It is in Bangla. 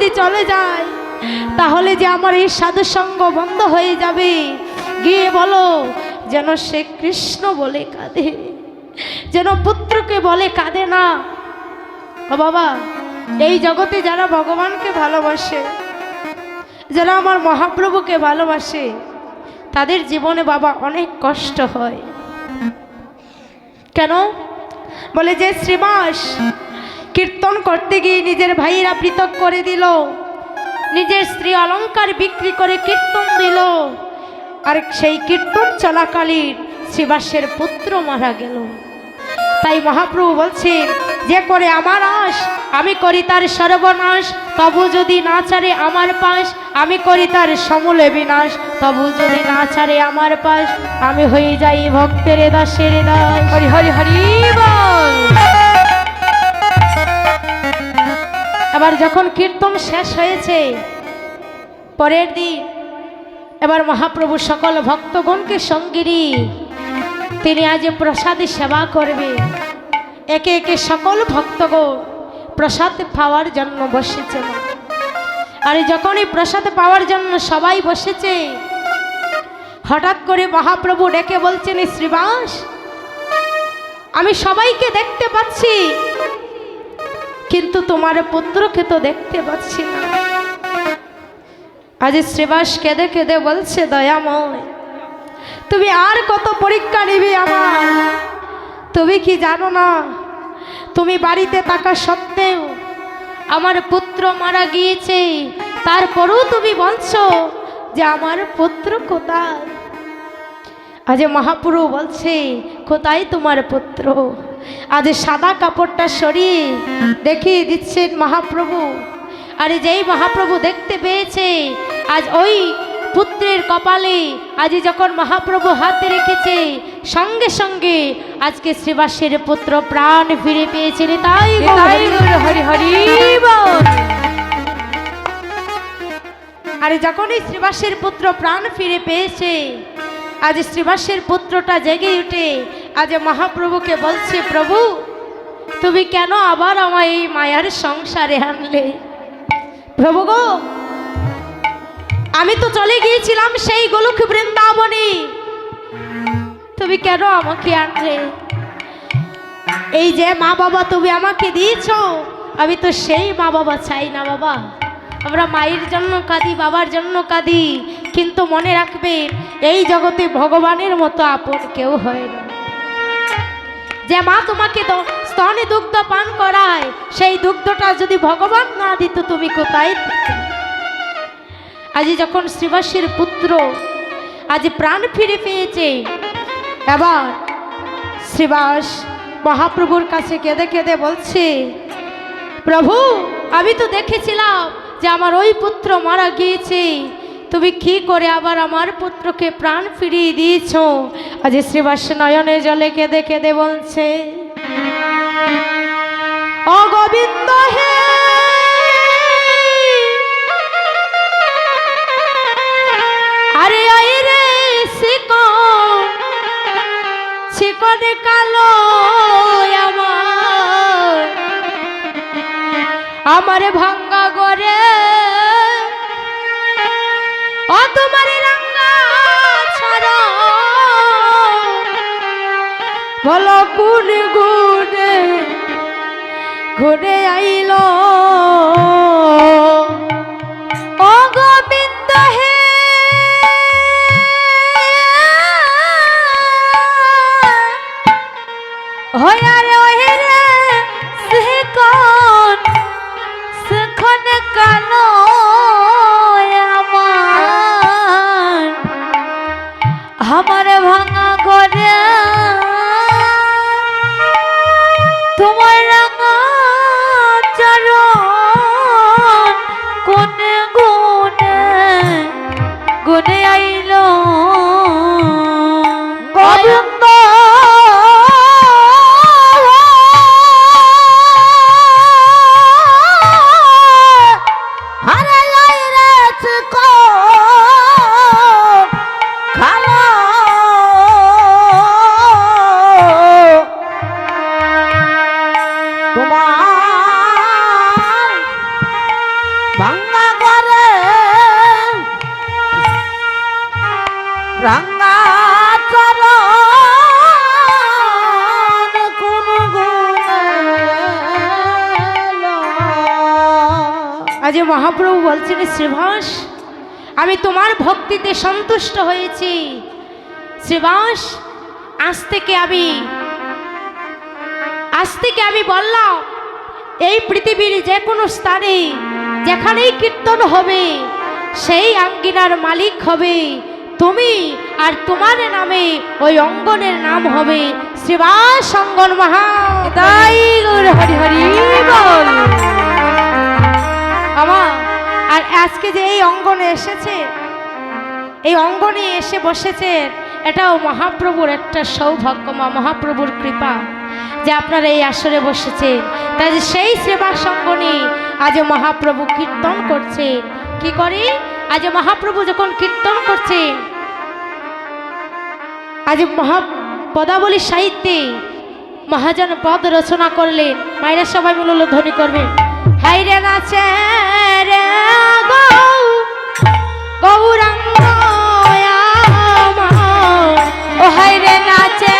যদি চলে যায়, তাহলে যে আমার এই সাধু সঙ্গ বন্ধ হয়ে যাবে? গিয়ে বলো, যেন সে কৃষ্ণ বলে কাঁদে, যেন পুত্রকে বলে কাঁদে না। ও বাবা, এই জগতে যারা ভগবানকে ভালোবাসে, যারা আমার মহাপ্রভুকে ভালোবাসে, তাদের জীবনে বাবা অনেক কষ্ট হয়। কেন? বলে যে শ্রীবাস কীর্তন করতে গিয়ে নিজের ভাইয়েরা পৃথক করে দিল। নিজের স্ত্রী অলংকার বিক্রি করে কীর্তন দিল। আর সেই কীর্তন চলাকালীন শ্রীবাসের পুত্র মারা গেল। তাই মহাপ্রভু বলছেন, যে করে আমার আশ, আমি করি তার সর্বনাশ। তবু যদি না ছাড়ে আমার পাশ, আমি করি তার সমূলে বিনাশ। তবু যদি না ছাড়ে আমার পাশ, আমি হয়ে যাই ভক্তের দাসের দাস। হরি হরি হরি বল। এবার যখন কীর্তন শেষ হয়েছে, পরের দিন এবার মহাপ্রভু সকল ভক্তগণকে সঙ্গিনী, তিনি আজ প্রসাদে সেবা করবে। একে একে সকল ভক্তগণ প্রসাদ পাওয়ার জন্য বসেছে। আর যখন এই প্রসাদ পাওয়ার জন্য সবাই বসেছে, হঠাৎ করে মহাপ্রভু ডেকে বলছেন "এই শ্রীবাস, আমি সবাইকে দেখতে পাচ্ছি। কিন্তু তোমার পুত্রকে তো দেখতে পাচ্ছি না। আজ শ্রীবাস কেঁদে কেঁদে বলছে, দয়াময়, তুমি আর কত পরীক্ষা নিবে আমার? তুমি কি জানো না? তুমি বাড়িতে থাকা সত্ত্বেও আমার পুত্র মারা গিয়েছে। তারপরেও তুমি বলছো যে আমার পুত্র কোথায়? আজ মহাপুরু বলছে, কোথায় তোমার পুত্র? আজ সাদা কাপড়টা সরিয়ে দেখিয়ে দিচ্ছেন মহাপ্রভু। আরে যেই মহাপ্রভু দেখতে পেয়েছে আজ ওই পুত্রের কপালে আজ যখন মহাপ্রভু হাতে রেখেছে সঙ্গে সঙ্গে আজকে শ্রীবাসের পুত্র প্রাণ ফিরে পেয়েছেন। তাই হরি হরি। আরে যখন এই শ্রীবাসের পুত্র প্রাণ ফিরে পেয়েছে আজ শ্রীবাসের পুত্রটা জেগে উঠে আজ মহাপ্রভুকে বলছে, প্রভু, তুমি কেন আবার আমার এই মায়ার সংসারে আনলে? প্রভু গো, আমি তো চলে গিয়েছিলাম সেই গোলক বৃন্দাবনে। তুমি কেন আমাকে আনলে? এই যে মা বাবা তুমি আমাকে দিয়েছ। আমি তো সেই মা বাবা চাই না বাবা। আমরা মায়ের জন্য কাঁদি, বাবার জন্য কাঁদি। কিন্তু মনে রাখবেন এই জগতে ভগবানের মতো আপন কেউ হয় না। যে মা তোমাকে স্তনে দুগ্ধ পান করায়, সেই দুগ্ধটা যদি ভগবান না দিত, তুমি কোথায় আজ যখন শ্রীবাসীর পুত্র আজ প্রাণ ফিরে পেয়েছে, এবার শ্রীবাস মহাপ্রভুর কাছে কেঁদে কেঁদে বলছে, প্রভু, আমি তো দেখেছিলাম যে আমার ওই পুত্র মারা গিয়েছে। তুমি কি করে আবার আমার পুত্রকে প্রাণ ফিরিয়ে দিয়েছ? আজ শ্রীবাস নয়নে জলে কেঁদে কেঁদে বলছে, ও গোবিন্দ, হে! আরে রে শিকন, শিকনে কালো আমার। আমার বলো কোন গুণে ঘুরে আইল ভাঙ্গা করে আজ মহাপ্রভু বলছেন শ্রীভাস আমি তোমার ভক্তিতে সন্তুষ্ট হয়েছি। শ্রীবাস, আজ থেকে আমি, আজ থেকে আমি বললাম, এই পৃথিবীর যে কোনো স্থানে যেখানেই কীর্তন হবে সেই আঙ্গিনার মালিক হবে। তুমি আর তোমার নামে ওই অঙ্গনের নাম হবে শ্রীবাস অঙ্গন মহা তাই হরি হরি বল। আমার আর আজকে যে এই অঙ্গনে এসেছে এই অঙ্গনে এসে বসেছে এটাও মহাপ্রভুর একটা সৌভাগ্য মা মহাপ্রভুর কৃপা। যে আপনারা এই আসরে বসেছেন। তাই সেই সেবা সঙ্গনে আজ মহাপ্রভু কীর্তন করছেন কি করে? আজ মহাপ্রভু যখন কীর্তন করছেন আজ মহা পদাবলী সাহিত্যে মহাজন পদ রচনা করলেন। মায়েরা সবাই মিলল ধ্বনি করবেন। হাইরে নাচে রে গৌরাঙ্গ। ও হাই রে নাচে